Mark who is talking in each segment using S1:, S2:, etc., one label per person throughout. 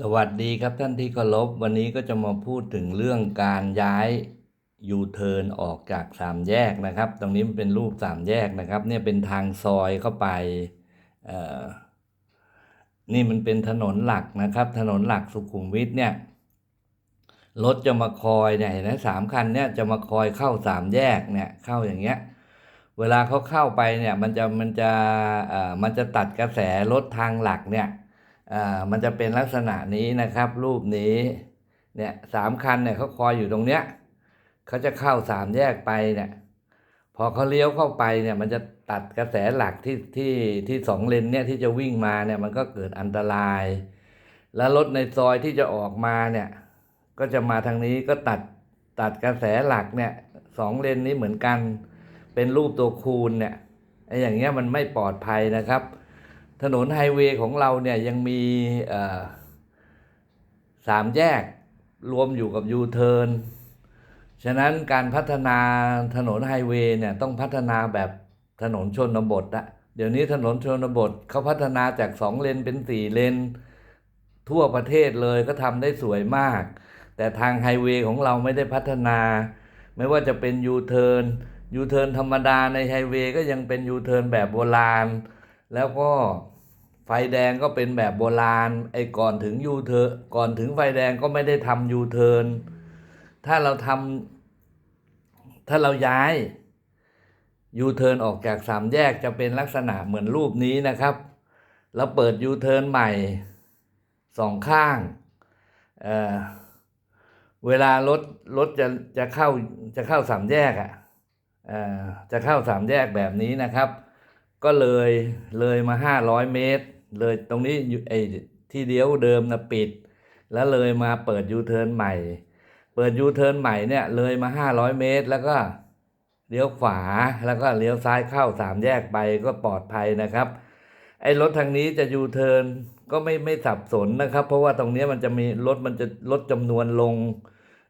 S1: สวัสดีครับท่านที่เคารพวันนี้ก็จะมาพูดถึงเรื่องการย้ายยูเทิร์นออกจากสามแยกนะครับ ตรงนี้มันเป็นรูปสามแยกนะครับ เนี่ยเป็นทางซอยเข้าไปนี่มันเป็นถนนหลักนะครับ ถนนหลักสุขุมวิทเนี่ยรถจะมาคอยเนี่ยเห็นไหมสามคันเนี่ยจะมาคอยเข้าสามแยกเนี่ยเข้าอย่างเงี้ยเวลาเขาเข้าไปเนี่ยมันจะมันจะเอ่อมันจะตัดกระแสรถทางหลักเนี่ย มันจะเป็นลักษณะนี้นะครับ รูปนี้เนี่ยสามคันเนี่ยเขาคอยอยู่ตรงเนี้ยเขาจะเข้าสามแยกไปเนี่ย พอเขาเลี้ยวเข้าไปเนี่ย มันจะตัดกระแสหลักที่ที่ที่สองเลนเนี่ยที่จะวิ่งมาเนี่ยมันก็เกิดอันตราย แล้วรถในซอยที่จะออกมาเนี่ย ก็จะมาทางนี้ก็ตัดตัดกระแสหลักเนี่ยสองเลนนี้เหมือนกัน เป็นรูปตัวคูณเนี่ยไอ้อย่างเงี้ยมันไม่ปลอดภัยนะครับ ถนนไฮเวย์ของเราเนี่ยยังมีสามแยกรวมอยู่กับยูเทิร์นฉะนั้นการพัฒนาถนนไฮเวย์เนี่ยต้องพัฒนาแบบถนนชนบทอะเดี๋ยวนี้ถนนชนบทเขาพัฒนาจากสองเลนเป็นสี่เลน ทั่วประเทศเลยก็ทำได้สวยมาก แต่ทางไฮเวย์ของเราไม่ได้พัฒนา ไม่ว่าจะเป็นยูเทิร์นยูเทิร์นธรรมดาในไฮเวย์ก็ยังเป็นยูเทิร์นแบบโบราณ แล้วก็ ไฟแดงก็เป็นแบบโบราณ ไอ้ก่อนถึงยูเทิร์ก่อนถึงไฟแดงก็ไม่ได้ทำยูเทิร์นถ้าเราทำถ้าเราย้ายยูเทิร์นออกจากสามแยกจะเป็นลักษณะเหมือนรูปนี้นะครับเราเปิดยูเทิร์นใหม่สองข้างเเวลารถรถจะจะเข้าจะเข้าสามแยกอะ่ะจะเข้าสามแยกแบบนี้นะครับ ก็เลยเลยมาห้าร้อยเมตร เลยตรงนี้ไอ้ที่เดียวเดิมนะปิด แล้วเลยมาเปิดยูเทิร์นใหม่ เปิดยูเทิร์นใหม่เนี่ยเลยมาห้าร้อยเมตร แล้วก็เลี้ยวขวาแล้วก็เลี้ยวซ้ายเข้าสามแยกไปก็ปลอดภัยนะครับ ไอ้รถทางนี้จะยูเทิร์นก็ไม่ไม่สับสนนะครับ เพราะว่าตรงนี้มันจะมีรถมันจะลดจำนวนลง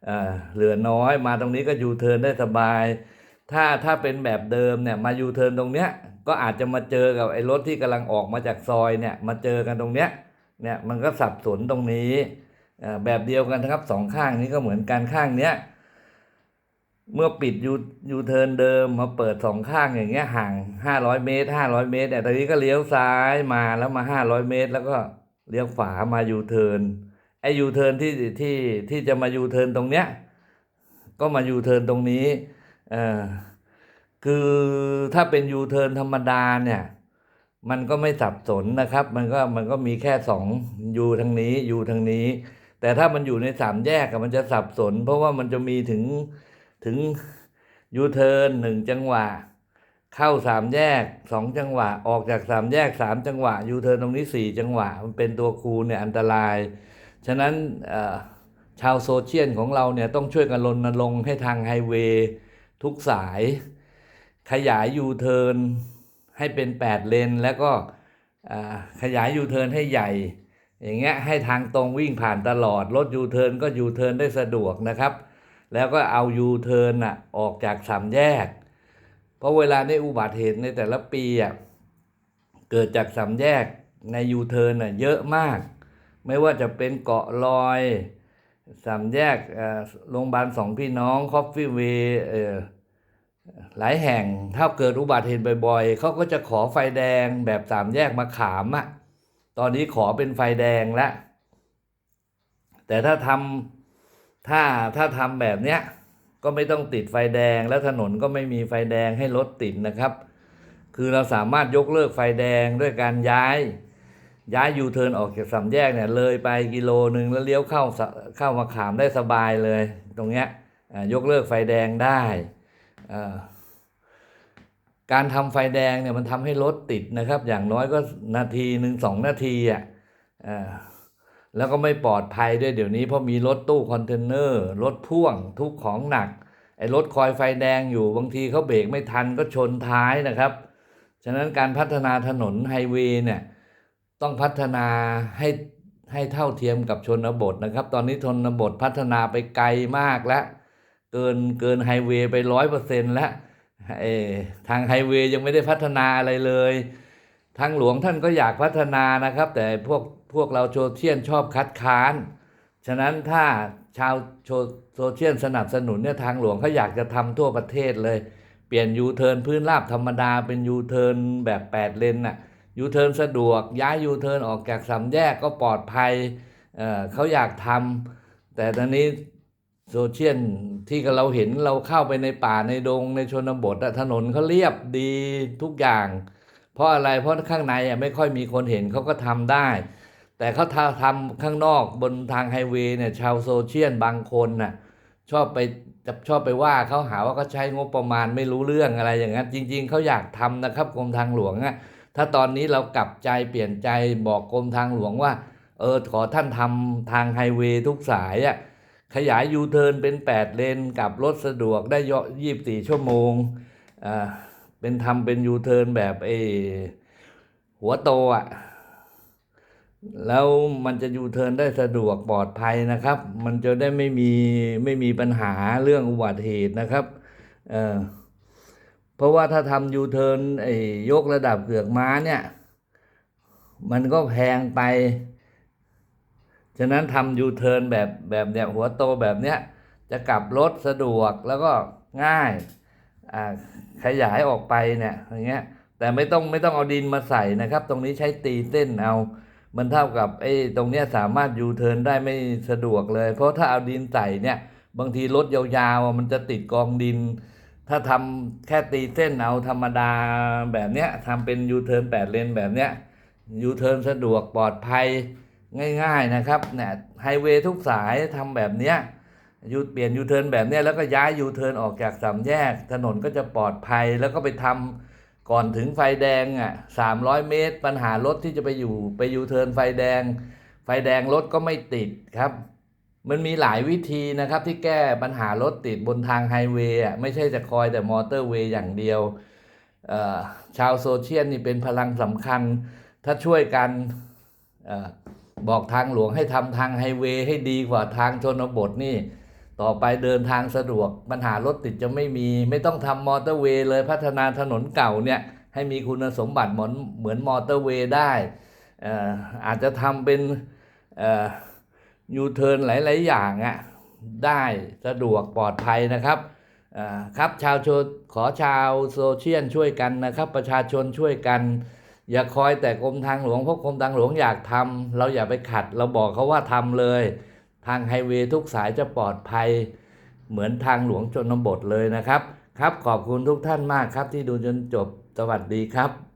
S1: เอ่อเหลือน้อยมาตรงนี้ก็ยูเทิร์นได้สบาย ถ้าถ้าเป็นแบบเดิมเนี่ยมายูเทิร์นตรงเนี้ย ก็อาจจะมาเจอกับไอ้รถที่กำลังออกมาจากซอยเนี่ยมาเจอกันตรงเนี้ยเนี่ยมันก็สับสนตรงนี้แบบเดียวกันนะครับสองข้างนี้ก็เหมือนกันข้างเนี้ยเมื่อปิดยูยูเทิร์นเดิมมาเปิดสองข้างอย่างเงี้ยห่างห้าร้อยเมตรห้าร้อยเมตรเนี่ยตอนนี้ก็เลี้ยวซ้ายมาแล้วมาห้าร้อยเมตร แล้วก็เลี้ยวขวามายูเทิร์นไอ้ยูเทิร์นที่ที่ที่จะมายูเทิร์นตรงเนี้ยก็มายูเทิร์นตรงนี้เอ่อ คือถ้าเป็นยูเทิร์นธรรมดาเนี่ย มันก็ไม่สับสนนะครับ มันก็มันก็มีแค่สองยูทางนี้ยูทางนี้ แต่ถ้ามันอยู่ในสามแยกมันจะสับสน เพราะว่ามันจะมีถึงถึงยูเทิร์นหนึ่งจังหวะ เข้าสามแยกสองจังหวะ ออกจากสามแยกสามจังหวะยูเทิร์นตรงนี้สี่จังหวะ มันเป็นตัวคูณเนี่ยอันตราย ฉะนั้นชาวโซเชียลของเราเนี่ยต้องช่วยกันรณรงค์ให้ทางไฮเวย์ทุกสาย ขยายยูเทิร์นให้เป็น 8 เลน แล้วก็ขยายยูเทิร์นให้ใหญ่ อย่างเงี้ยให้ทางตรงวิ่งผ่านตลอด รถยูเทิร์นก็ยูเทิร์นได้สะดวกนะครับ แล้วก็เอายูเทิร์นอะออกจากสามแยก เพราะเวลาในอุบัติเหตุในแต่ละปีอะเกิดจากสามแยกในยูเทิร์นอะเยอะมาก ไม่ว่าจะเป็นเกาะลอยสามแยกโรงพยาบาลสองพี่น้องคอฟฟี่เวย์เอ่อ หลายแห่งถ้าเกิดอุบัติเหตุบ่อยๆเขาก็จะขอไฟแดงแบบสามแยกมาขามอะตอนนี้ขอเป็นไฟแดงแล้วแต่ถ้าทำถ้าถ้าทำแบบเนี้ยก็ไม่ต้องติดไฟแดงแล้วถนนก็ไม่มีไฟแดงให้รถติดนะครับ คือเราสามารถยกเลิกไฟแดงด้วยการย้าย ย้ายยูเทิร์นออกจากสามแยกเนี่ยเลยไปกิโลหนึ่งแล้วเลี้ยวเข้าเข้ามาขามได้สบายเลย ตรงเนี้ยยกเลิกไฟแดงได้ การทำไฟแดงเนี่ยมันทำให้รถติดนะครับ อย่างน้อยก็นาทีหนึ่งสองนาทีอะอ่อแล้วก็ไม่ปลอดภัยด้วยเดี๋ยวนี้เพราะมีรถตู้คอนเทนเนอร์รถพ่วงทุกของหนักไอ้รถคอยไฟแดงอยู่บางทีเขาเบรกไม่ทันก็ชนท้ายนะครับ ฉะนั้นการพัฒนาถนนไฮเวย์เนี่ยต้องพัฒนาให้ให้เท่าเทียมกับชนบทนะครับ ตอนนี้ชนบทพัฒนาไปไกลมากแล้ว เกินเกินไฮเวย์ไปร้อยเปอร์เซ็นต์แล้วทางไฮเวย์ยังไม่ได้พัฒนาอะไรเลย ทางหลวงท่านก็อยากพัฒนานะครับ แต่พวกพวกเราโซเชียลชอบคัดค้าน ฉะนั้นถ้าชาวโซโซเชียลสนับสนุนเนี่ยทางหลวงเขาอยากจะทำทั่วประเทศเลย เปลี่ยนยูเทิร์นพื้นราบธรรมดาเป็นยูเทิร์นแบบแปดเลนน่ะยูเทิร์นสะดวกย้ายยูเทิร์นออกจากสามแยกก็ปลอดภัยเเขาอยากทำแต่ตอนนี้ โซเชียลที่เราเห็นเราเข้าไปในป่าในดงในชนบทถนนเขาเรียบดีทุกอย่าง เพราะอะไรเพราะข้างในอะไม่ค่อยมีคนเห็นเขาก็ทำได้ แต่เขาทำข้างนอกบนทางไฮเวย์เนี่ยชาวโซเชียลบางคนน่ะชอบไปจะชอบไปว่าเขาหาว่าเขาใช้งบประมาณไม่รู้เรื่องอะไรอย่างนั้นจริง ๆเขาอยากทำนะครับกรมทางหลวงอะถ้าตอนนี้เรากลับใจเปลี่ยนใจบอกกรมทางหลวงว่า เออขอท่านทำทางไฮเวย์ทุกสายอะ ขยายยูเทิร์นเป็น 8 เลนกับรถสะดวกได้เยอะ24ชั่วโมงอ่าเป็นทำเป็นยูเทิร์นแบบเออหัวโตอะแล้วมันจะยูเทิร์นได้สะดวกปลอดภัยนะครับ มันจะได้ไม่มีไม่มีปัญหาเรื่องอุบัติเหตุนะครับเออเพราะว่าถ้าทำยูเทิร์นไอ้ยกระดับเกือกม้าเนี่ย มันก็แพงไป ฉะนั้นทำยูเทิร์นแบบแบบเนี้ยหัวโตแบบเนี้ยจะกลับรถสะดวกแล้วก็ง่ายขยายออกไปเนี่ยอย่างเงี้ยแต่ไม่ต้องไม่ต้องเอาดินมาใส่นะครับ ตรงนี้ใช้ตีเส้นเอา มันเท่ากับไอ้ตรงเนี้ยสามารถยูเทิร์นได้ไม่สะดวกเลย เพราะถ้าเอาดินใส่เนี่ยบางทีรถยาวๆมันจะติดกองดิน ถ้าทำแค่ตีเส้นเอาธรรมดาแบบเนี้ยทำเป็นยูเทิร์นแปดเลนแบบเนี้ยยูเทิร์นสะดวกปลอดภัย ง่ายๆนะครับเนี่ยไฮเวย์ทุกสายทำแบบเนี้ยยูเปลี่ยนยูเทิร์นแบบเนี้ยแล้วก็ย้ายยูเทิร์นออกจากสามแยก ถนนก็จะปลอดภัยแล้วก็ไปทำก่อนถึงไฟแดงอะสามร้อยเมตร ปัญหารถที่จะไปอยู่ไปยูเทิร์นไฟแดง ไฟแดงรถก็ไม่ติดครับ มันมีหลายวิธีนะครับที่แก้ปัญหารถติดบนทางไฮเวย์อะไม่ใช่จะคอยแต่มอเตอร์เวย์อย่างเดียว ชาวโซเชียลนี่เป็นพลังสำคัญ ถ้าช่วยกันอ บอกทางหลวงให้ทำทางไฮเวย์ให้ดีกว่าทางชนบทนี่ ต่อไปเดินทางสะดวกปัญหารถติดจะไม่มี ไม่ต้องทำมอเตอร์เวย์เลยพัฒนาถนนเก่าเนี่ย ให้มีคุณสมบัติเหมือนเหมือนมอเตอร์เวย์ได้อ่ออาจจะทำเป็นยูเทิร์นหลาย ๆ อย่างอะได้สะดวกปลอดภัยนะครับอ่อครับชาวโชขอชาวโซเชียลช่วยกันนะครับ ประชาชนช่วยกัน อย่าคอยแต่กรมทางหลวงเพราะกรมทางหลวงอยากทำเราอย่าไปขัด เราบอกเขาว่าทำเลย ทางไฮเวย์ทุกสายจะปลอดภัย เหมือนทางหลวงชนบทเลยนะครับ ครับขอบคุณทุกท่านมากครับที่ดูจนจบสวัสดีครับ